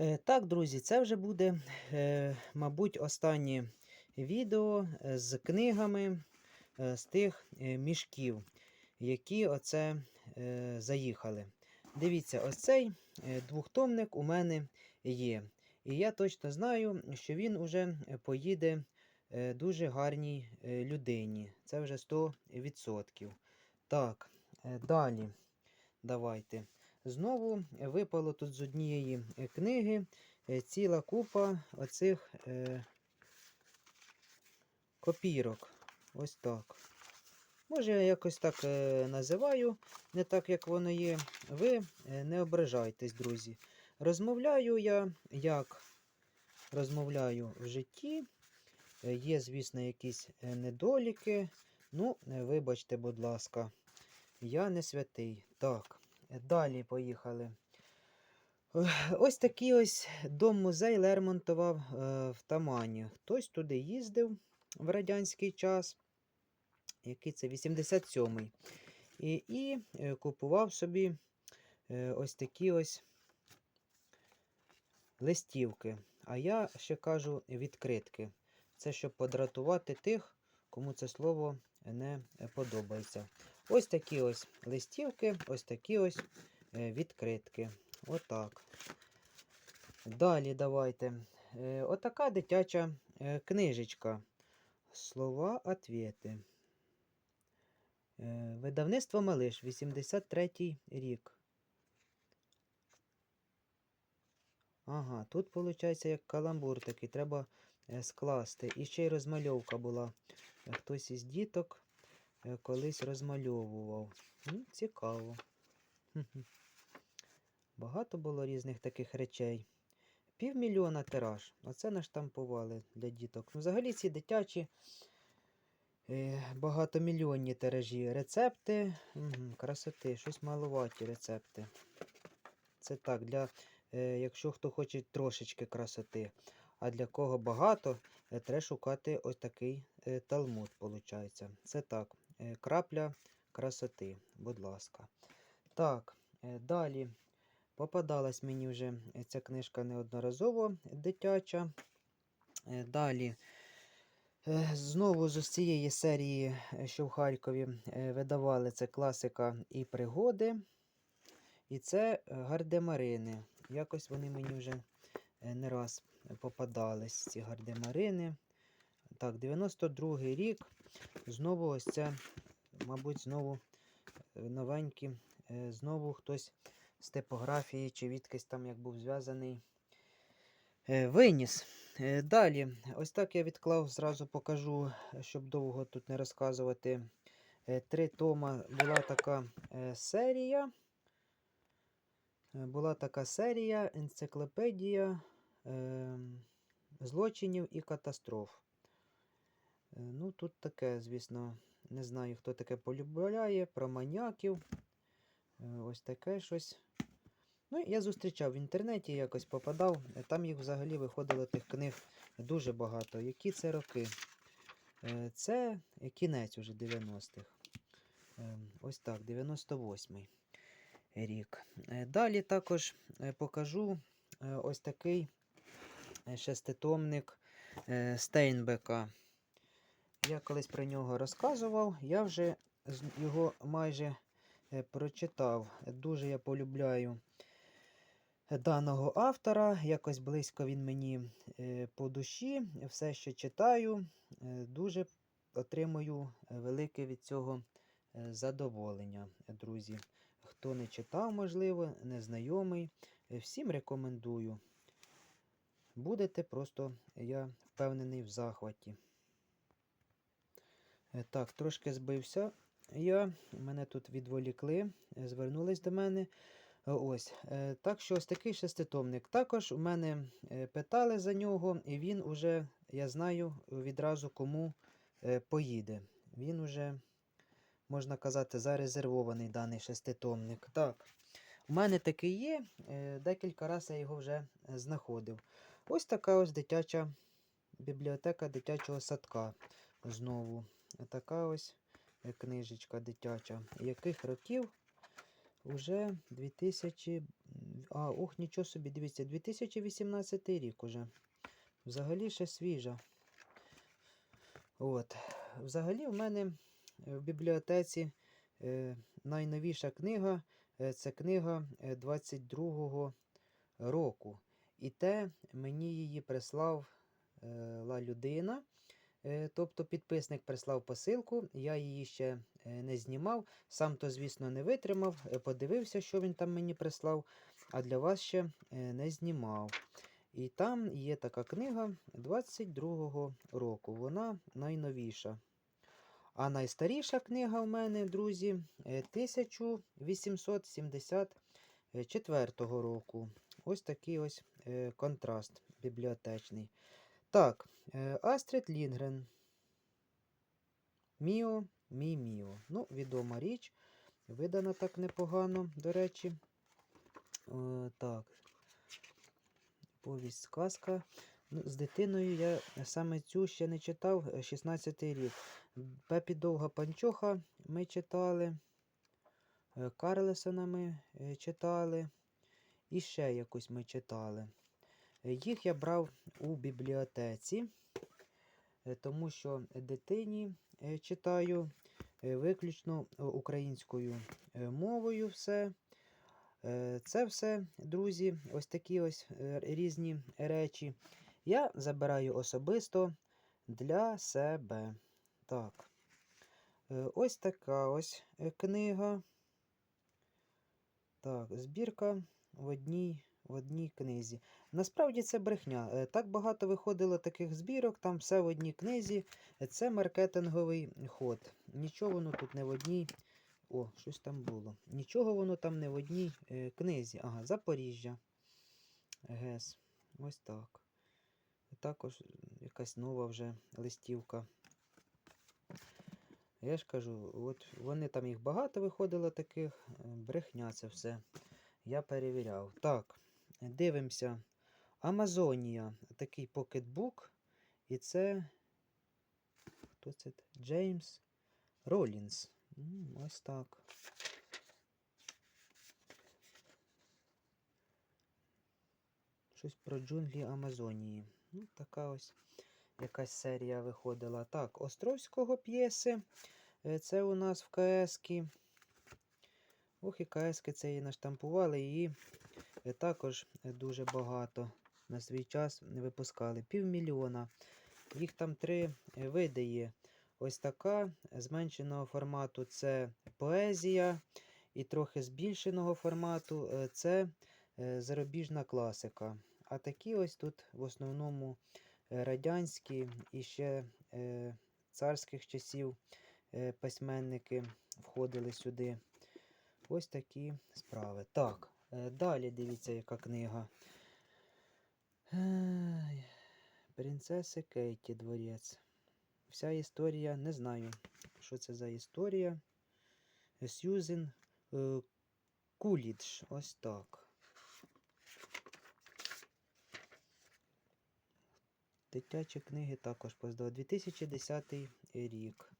Е, Так, друзі, це вже буде, е, мабуть, останнє відео е, з книгами з тих мішків, які оце заїхали. Дивіться, ось цей двохтомник у мене є. І я точно знаю, що він уже поїде дуже гарній людині. Це вже 100%. Так, далі. Давайте. Знову випало тут з однієї е, книги е, ціла купа оцих е, копірок. Ось так. Може, я якось так е, називаю, не так, як воно є. Ви е, не ображайтесь, друзі. Розмовляю я, як розмовляю в житті. Є, звісно, якісь недоліки. Ну, вибачте, будь ласка, я не святий. Так. Далі поїхали. Ось такий ось дом-музей Лермонтова е, в Тамані. Хтось туди їздив в радянський час, який це 87-й. І, і е, купував собі е, ось такі ось листівки. А я ще кажу відкритки. Це щоб подратувати тих, кому це слово не подобається. Ось такі ось листівки, ось такі ось е, відкритки. Отак. Далі давайте. Е, Отака дитяча е, книжечка. Слова ответи. Видавництво Малиш, 83-й рік. Ага, тут виходить як каламбур такий, треба скласти. І ще й розмальовка була. Хтось із діток колись розмальовував. Цікаво. Багато було різних таких речей. Півмільйона тираж. Оце наштампували для діток. Ну, взагалі ці дитячі е, багатомільйонні тиражі. Рецепти. Красоти, щось маловаті рецепти. Це так, для, е, якщо хто хоче трошечки красоти. А для кого багато, е, треба шукати ось такий е, талмуд, виходить. Це так, е, крапля красоти, будь ласка. Так, е, далі. Попадалась мені вже е, ця книжка неодноразово дитяча. Е, Далі. е, Знову з цієї серії, е, що в Харкові е, видавали, це класика і пригоди. І це е, гардемарини. Якось вони мені вже е, не раз попадались, ці гардемарини. Так, 92-й рік. Знову ось це, мабуть, знову е, новенькі. е, Знову хтось з типографії чи відкись там як був зв'язаний. е, Виніс. Далі, ось так я відклав, зразу покажу, щоб довго тут не розказувати. Три тома була така серія. Була така серія енциклопедія е, злочинів і катастроф. Е, Ну, тут таке, звісно, не знаю, хто таке полюбляє, про маньяків. Е, Ось таке щось. Ну, я зустрічав в інтернеті, якось попадав. е, Там їх взагалі виходило тих книг дуже багато. Які це роки? Це кінець уже 90-х. Е, Ось так, 98-й рік. Далі також покажу ось такий шеститомник Стейнбека. Я колись про нього розказував, я вже його майже е, прочитав. Дуже я полюбляю даного автора. Якось близько він мені е, по душі. Все, що читаю, е, дуже отримую е, велике від цього е, задоволення, друзі. Хто не читав, можливо, не знайомий, е, всім рекомендую. Будете просто, я впевнений, в захваті. Е, Так, трошки збився я. Мене тут відволікли, е, звернулись до мене. Е, Ось. Так що ось такий шеститомник. Також у мене питали за нього, і він уже, я знаю відразу кому поїде. Він уже, можна казати, зарезервований даний шеститомник. Так, у мене такий є. Декілька разів я його вже знаходив. Ось така ось дитяча бібліотека дитячого садка. Знову. Така ось е, книжечка дитяча. Яких років? Уже 2000. А, ох, нічого собі, дивіться, 2018 рік уже. Взагалі ще свіжа. От. Взагалі, в мене е, в бібліотеці е, найновіша книга е, це книга е, 22-го року. І те мені її прислав е, людина. Е, Тобто підписник прислав посилку, я її ще е, не знімав, сам то, звісно, не витримав, е, подивився, що він там мені прислав, а для вас ще не знімав. І там є така книга 22-го року. Вона найновіша. А найстаріша книга в мене, друзі, е, 1874 року. Ось такий ось контраст бібліотечний. Так, Астрид Лінгрен. Міо, мій Міо. Ну, відома річ. Видана так непогано, до речі. Е, так. Повість сказка. Ну, з дитиною я саме цю ще не читав, 16-й рік. Пепі Довга Панчоха ми читали. е, Карлесона ми е, читали. І ще якусь ми читали. Їх я брав у бібліотеці, е, тому що дитині е, читаю е, виключно українською мовою все. Це все, друзі, ось такі ось різні речі. Я забираю особисто для себе. Так. Ось така ось книга. Так, збірка в одній, в одній книзі. Насправді це брехня. Е, Так багато виходило таких збірок, там все в одній книзі. Е, Це маркетинговий ход. Нічого воно тут не в одній. О, щось там було. Нічого воно там не в одній е, книзі. Ага, Запоріжжя. ГЕС. Ось так. Також якась нова вже листівка. Я ж кажу, от вони там їх багато виходило таких. Брехня це все. Я перевіряв. Так, дивимося. Амазонія. Такий покетбук. І це. Хто це? Джеймс Ролінс. Ось так. Щось про джунглі Амазонії. Ну, така ось якась серія виходила. Так, Островського п'єси. Е, Це у нас в КС-кі. Ох, і КС-ки це її наштампували, е, також е, дуже багато на свій час не випускали. Півмільйона. Їх там три е, види є. Ось така зменшеного формату це поезія, і трохи збільшеного формату е, це е, зарубіжна класика. А такі ось тут в основному е, радянські і ще е, царських часів е, письменники входили сюди. Ось такі справи. Так, е, далі дивіться, яка книга. Принцеси Кейті дворець. Вся історія, не знаю, що це за історія. Сьюзен е, Кулідж. Ось так. Дитячі книги також поздав. 2010 рік.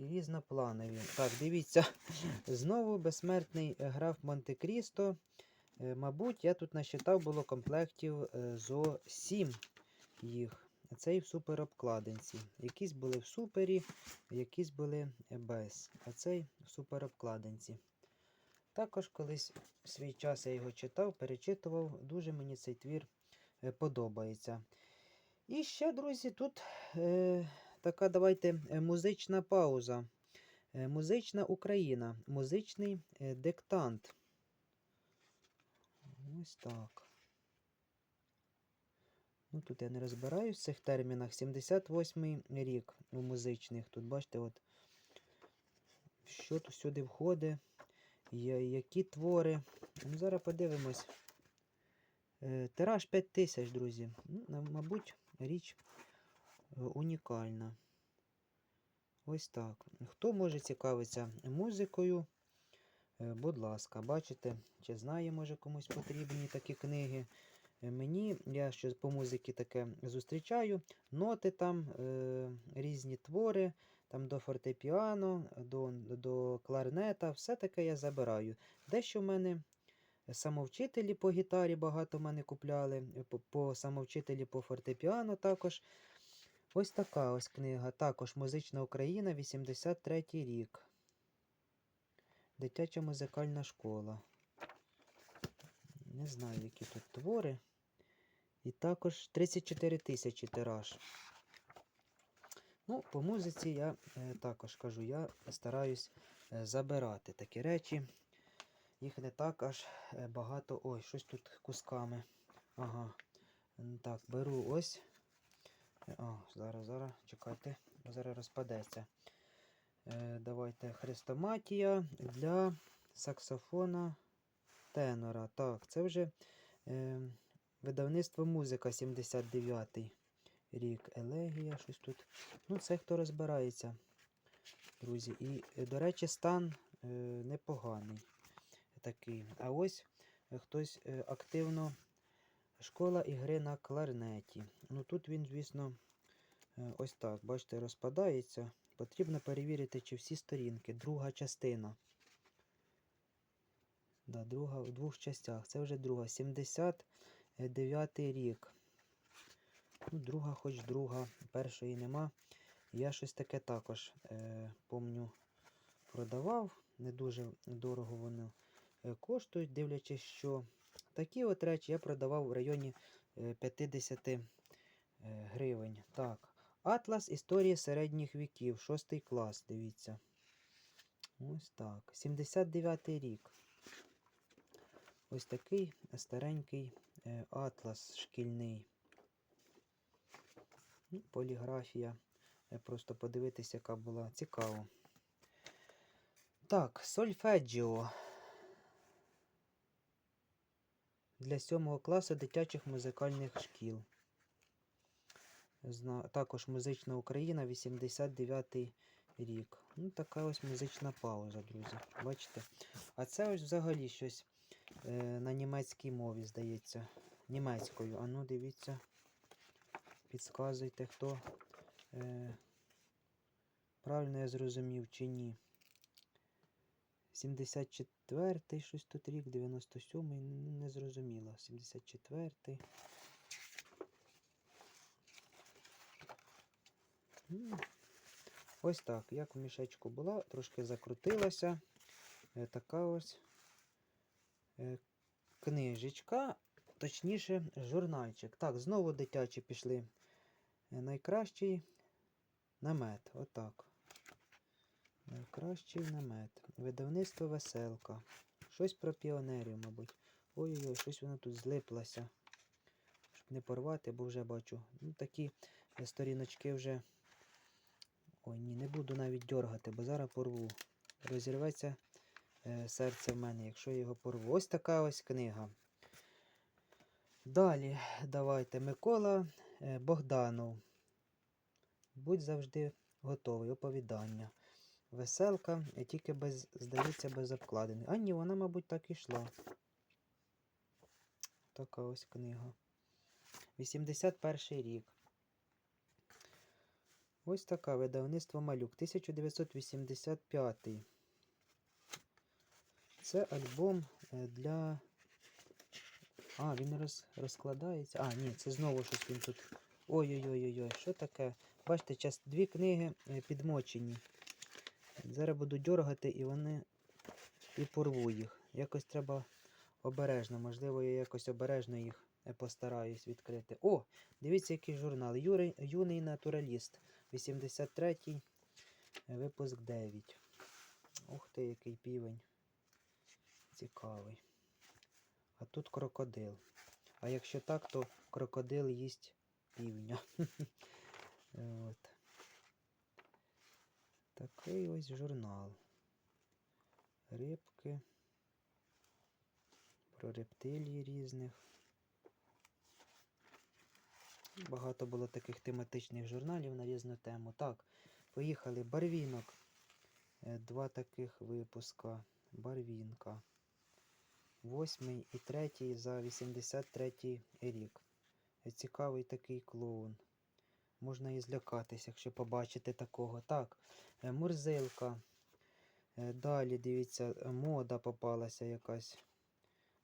Різнопланові. Так, дивіться. Знову безсмертний граф Монте-Крісто. Е, Мабуть, я тут насчитав було комплектів е, зо 7 їх. Це і в суперобкладинці. Якісь були в супері, якісь були без. А цей в суперобкладинці. Також колись в свій час я його читав, перечитував. Дуже мені цей твір е, подобається. І ще, друзі, тут така давайте е, музична пауза. Е, музична Україна, музичний е, диктант. Ось так. Ну, тут я не розбираюсь в цих термінах. 78 й рік у музичних. Тут бачите, от, що тут сюди входить, які твори. Ну, зараз подивимось. Тираж 5 тисяч, друзі. Ну, мабуть, річ унікальна. Ось так. Хто може цікавитися музикою? Е, Будь ласка, бачите, чи знає, може комусь потрібні такі книги. Е, Мені, я щось по музиці таке зустрічаю, ноти там, е, різні твори, там до фортепіано, до, до кларнета, все таке я забираю. Дещо в мене самовчителі по гітарі багато в мене купляли, по, по самовчителі по фортепіано також. Ось така ось книга. Також Музична Україна, 83 рік. Дитяча музикальна школа. Не знаю, які тут твори. І також 34 тисячі тираж. Ну, по музиці я е, також кажу, я стараюсь е, забирати такі речі. Їх не так аж е, багато. Ой, щось тут кусками. Ага. Так, беру ось. О, зараз, зараз, чекайте, зараз розпадеться. Е, давайте хрестоматія для саксофона тенора. Так, це вже е, видавництво музика 79-й рік. Елегія, щось тут. Ну, це хто розбирається, друзі. І, е, до речі, стан е, непоганий такий. А ось е, хтось е, активно. Школа ігри на кларнеті. Ну тут він, звісно, е, ось так, бачите, розпадається. Потрібно перевірити, чи всі сторінки. Друга частина. Да, друга в двох частях. Це вже друга. 79 рік. Ну, друга, хоч друга. Першої нема. Я щось таке також е, помню, продавав. Не дуже дорого воно е, коштують, дивлячись, що такі от речі я продавав в районі е, 50 е, гривень. Так. Атлас історії середніх віків, 6 клас, дивіться. Ось так. 79 рік. Ось такий старенький е, атлас шкільний. Ну, Поліграфія. Е, Просто подивитися, яка була цікаво. Так, сольфеджіо. Для 7 класу дитячих музикальних шкіл. Також музична Україна, 89 рік. Ну, така ось музична пауза, друзі. Бачите? А це ось взагалі щось е, на німецькій мові, здається. Німецькою. А ну, дивіться. Підсказуйте, хто е, правильно я зрозумів чи ні. 74-й, щось тут рік, 97-й, ну, не зрозуміло. 74-й. Ось так, як в мішечку була, трошки закрутилася. Е, Така ось е, книжечка, точніше, журнальчик. Так, знову дитячі пішли. Е, Найкращий намет. Отак. Найкращий намет. Видавництво веселка. Щось про піонерів, мабуть. Ой-ой-ой, щось воно тут злиплося. Щоб не порвати, бо вже бачу. Ну, такі сторіночки вже. Ой, ні, не буду навіть дергати, бо зараз порву. Розірветься е, серце в мене, якщо я його порву. Ось така ось книга. Далі, давайте Микола е, Богданов. Будь завжди готовий. Оповідання. Веселка, е, тільки без, здається, без обкладини. А ні, вона, мабуть, так і йшла. Така ось книга. 81 рік. Ось така видавництво малюк. 1985. Це альбом е, для. А, він роз... розкладається. А, ні, це знову щось він тут. Ой-ой-ой, що таке? Бачите, час дві книги е, підмочені. Зараз буду дергати і вони і порву їх. Якось треба обережно. Можливо, я якось обережно їх е, постараюсь відкрити. О, дивіться, який журнал. Юрий, юний натураліст. 83-й, е, випуск 9. Ух ти, який півень. Цікавий. А тут крокодил. А якщо так, то крокодил їсть півня. От. Такий ось журнал. Рибки. Про рептилії різних. Багато було таких тематичних журналів на різну тему. Так, поїхали. Барвінок. Е, Два таких випуска. Барвінка. Восьмий і третій за 83 рік. Цікавий такий клоун. Можна і злякатись, якщо побачити такого. Так, е, мурзилка. Е, Далі, дивіться, мода попалася якась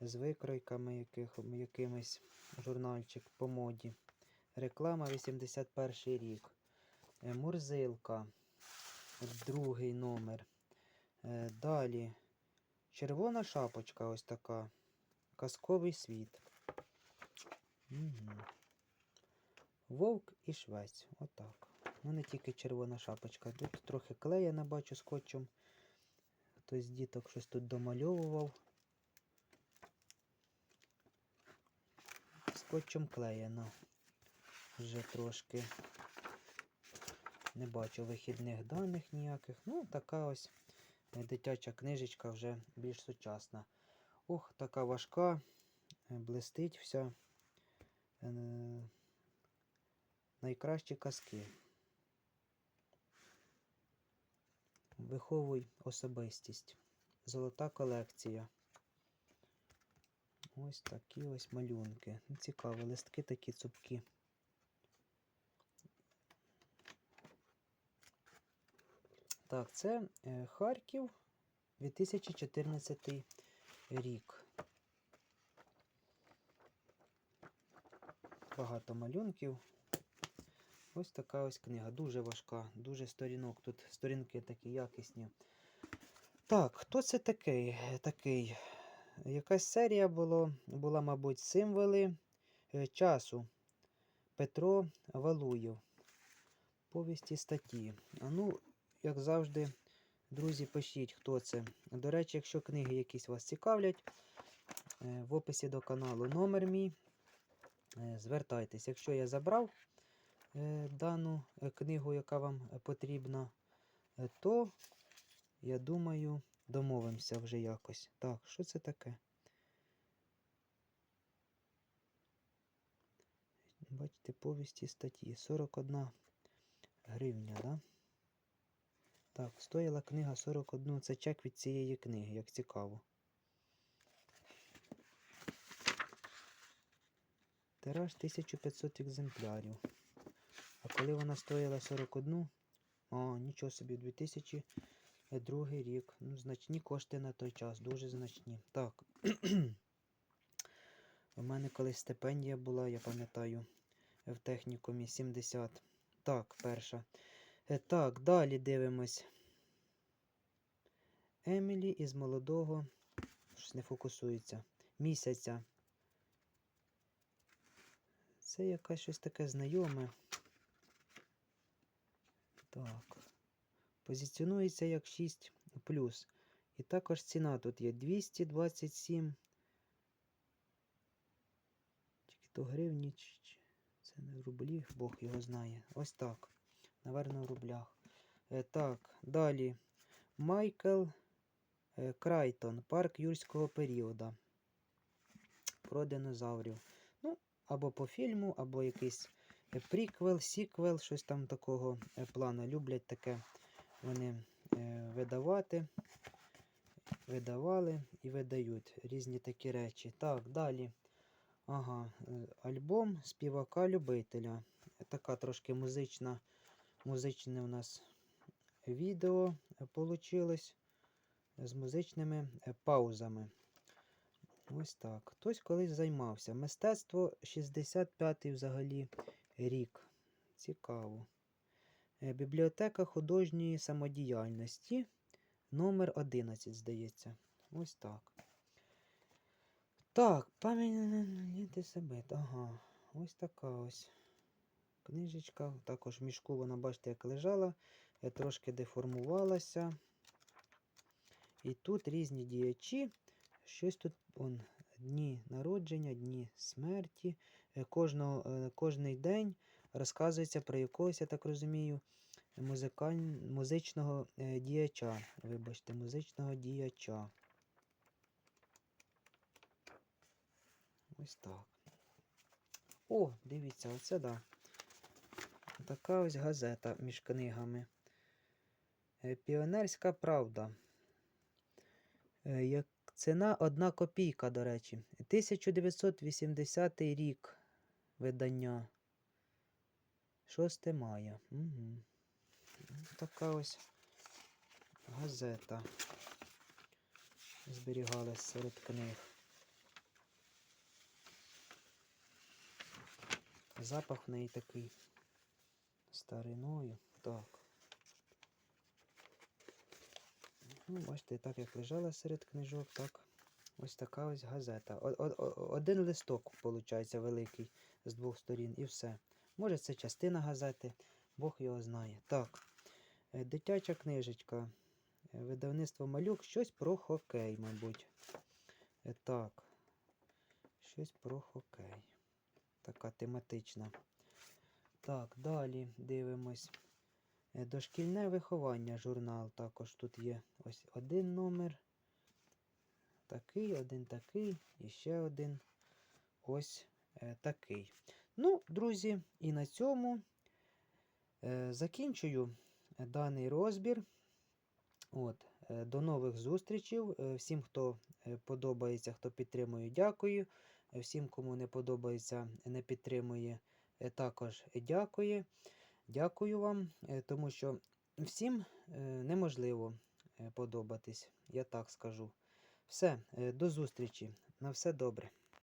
з викройками яких, якимось журнальчик по моді. Реклама 81 рік. Е, Мурзилка. Другий номер. Далі. Червона шапочка ось така. Казковий світ. Угу. Вовк і швець. Отак. Ну, не тільки червона шапочка. Тут трохи клея не бачу скотчем. Хтось з діток щось тут домальовував. Скотчем клеєно. Вже трошки. Не бачу вихідних даних ніяких. Ну, така ось е, дитяча книжечка вже більш сучасна. Ох, така важка, е, блистить вся. Найкращі казки. Виховуй особистість. Золота колекція. Ось такі ось малюнки. Ну, Цікаво, листки такі цупкі. Так, це е, Харків 2014 рік. Багато малюнків. Ось така ось книга. Дуже важка, дуже сторінок. Тут сторінки такі якісні. Так, хто це такий? такий? Якась серія було, була, мабуть, символи е, часу. Петро Валуєв. Повісті статті. Ну, як завжди, друзі, пишіть, хто це. До речі, якщо книги якісь вас цікавлять, е, в описі до каналу номер мій. Е, Звертайтесь, якщо я забрав дану е, книгу, яка вам е, потрібна, е, то, я думаю, домовимося вже якось. Так, що це таке? Бачите, повісті статті. 41 гривня, да? Так, стоїла книга 41. Це чек від цієї книги, як цікаво. Тираж 1500 екземплярів. А коли вона стоїла 41, о, нічого собі, 2002 рік. Ну, значні кошти на той час, дуже значні. Так. У мене колись стипендія була, я пам'ятаю, в технікумі 70. Так, перша. Е, Так, далі дивимось. Емілі із молодого. Щось не фокусується. Місяця. Це якесь щось таке знайоме. Так. Позиціонується як 6 І також ціна тут є 227. Тільки то гривні. Це не в рублі, Бог його знає. Ось так. Наверно, в рублях. Е, так, далі. Майкл е, Крайтон. Парк юрського періоду. Про динозаврів. Ну, або по фільму, або якийсь приквел, сіквел, щось там такого е, плану. Люблять таке вони е, видавати. Видавали і видають різні такі речі. Так, далі. Ага, е, альбом співака-любителя. Така трошки музична, музичне у нас відео вийшло з музичними е, паузами. Ось так. Хтось колись займався. Мистецтво 65-й взагалі рік. Цікаво. Е, Бібліотека художньої самодіяльності. Номер 11, здається. Ось так. Так, пам'ятайте себе. Ага. Ось така ось книжечка. Також в мішку вона, бачите, як лежала, е, трошки деформувалася. І тут різні діячі. Щось тут он, дні народження, дні смерті. Е, Кожного, е, кожний день розказується про якогось, я так розумію, музикаль... музичного е, діяча. Вибачте, музичного діяча. Ось так. О, дивіться, оце да. Така ось газета між книгами. Піонерська правда. Як ціна одна копійка, до речі. 1980 рік видання. 6 мая. Угу. Така ось газета. Зберігалась серед книг. Запах в неї такий стариною. Так. Ну, бачите, так як лежала серед книжок, так ось така ось газета. Один листок, виходить, великий з двох сторін, і все. Може, це частина газети, Бог його знає. Так. е, Дитяча книжечка. Е, Видавництво малюк. Щось про хокей, мабуть. Е, Так. Щось про хокей. Така тематична. Так, далі дивимось. Дошкільне виховання журнал також тут є ось один номер. Такий, один такий, і ще один ось е, такий. Ну, друзі, і на цьому е, закінчую е, даний розбір. От, до нових зустрічей. Всім, хто подобається, хто підтримує, дякую. Всім, кому не подобається, не підтримує, також дякую. Дякую вам, тому що всім неможливо подобатись, я так скажу. Все, е, до зустрічі. На все добре.